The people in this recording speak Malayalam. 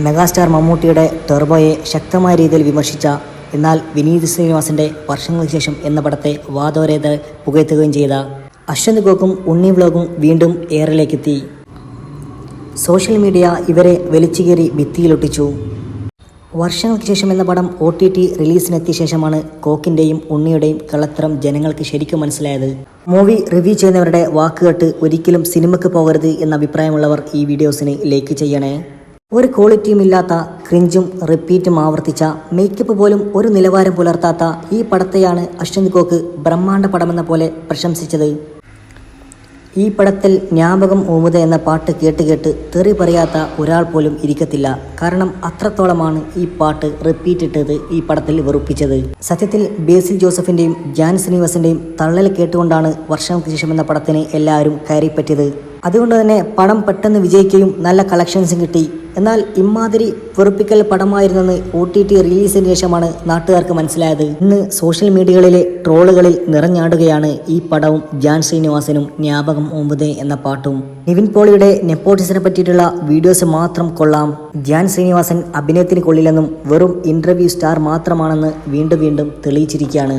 മെഗാസ്റ്റാർ മമ്മൂട്ടിയുടെ ടെർബോയെ ശക്തമായ രീതിയിൽ വിമർശിച്ച എന്നാൽ വിനീത് ശ്രീനിവാസിന്റെ വർഷങ്ങൾക്ക് ശേഷം എന്ന പടത്തെ വാദോരേത് പുകയത്തുകയും ചെയ്ത അശ്വന്ത് ഗോക്കും ഉണ്ണി വ്ലോഗും വീണ്ടും എയറിലേക്കെത്തി. സോഷ്യൽ മീഡിയ ഇവരെ വലിച്ചുകയറി ഭിത്തിയിലൊട്ടിച്ചു. വർഷങ്ങൾക്ക് ശേഷം എന്ന പടം ഒ ടി ടി റിലീസിനെത്തിയ ശേഷമാണ് കോക്കിന്റെയും ഉണ്ണിയുടെയും കളത്തരം ജനങ്ങൾക്ക് ശരിക്കും മനസ്സിലായത്. മൂവി റിവ്യൂ ചെയ്യുന്നവരുടെ വാക്കുകെട്ട് ഒരിക്കലും സിനിമയ്ക്ക് പോകരുത് എന്ന അഭിപ്രായമുള്ളവർ ഈ വീഡിയോസിന് ലൈക്ക് ചെയ്യണേ. ഒരു ക്വാളിറ്റിയും ഇല്ലാത്ത ക്രിഞ്ചും റിപ്പീറ്റും ആവർത്തിച്ച മേക്കപ്പ് പോലും ഒരു നിലവാരം പുലർത്താത്ത ഈ പടത്തെയാണ് അശ്വന്ത് കോക്ക് ബ്രഹ്മാണ്ഡ പടമെന്ന പോലെ പ്രശംസിച്ചത്. ഈ പടത്തിൽ ജ്ഞാപകം ഓമുത എന്ന പാട്ട് കേട്ട് കേട്ട് തെറി പറയാത്ത ഒരാൾ പോലും ഇരിക്കത്തില്ല. കാരണം അത്രത്തോളമാണ് ഈ പാട്ട് റിപ്പീറ്റ് ഇട്ടത് ഈ പടത്തിൽ വെറുപ്പിച്ചത്. സത്യത്തിൽ ബേസിൽ ജോസഫിന്റെയും ജാൻ ശ്രീനിവാസിന്റെയും തള്ളൽ കേട്ടുകൊണ്ടാണ് വർഷങ്ങൾക്ക് ശേഷം എന്ന പടത്തിന് എല്ലാവരും കയറിപ്പറ്റിയത്. അതുകൊണ്ട് തന്നെ പടം പെട്ടെന്ന് വിജയിക്കുകയും നല്ല കളക്ഷൻസും കിട്ടി. എന്നാൽ ഇമാതിരി വെറുപ്പിക്കൽ പടമായിരുന്നെന്ന് ഒ ടി ടി റിലീസിന് ശേഷമാണ് നാട്ടുകാർക്ക് മനസ്സിലായത്. ഇന്ന് സോഷ്യൽ മീഡിയകളിലെ ട്രോളുകളിൽ നിറഞ്ഞാടുകയാണ് ഈ പടവും ജാൻ ശ്രീനിവാസനും ജ്ഞാപകം ഒമ്പത് എന്ന പാട്ടും. നിവിൻ പോളിയുടെ നെപ്പോട്ടിസിനെ പറ്റിയിട്ടുള്ള വീഡിയോസ് മാത്രം കൊള്ളാം. ജാൻ ശ്രീനിവാസൻ അഭിനയത്തിന് കൊള്ളില്ലെന്നും വെറും ഇന്റർവ്യൂ സ്റ്റാർ മാത്രമാണെന്ന് വീണ്ടും വീണ്ടും തെളിയിച്ചിരിക്കുകയാണ്.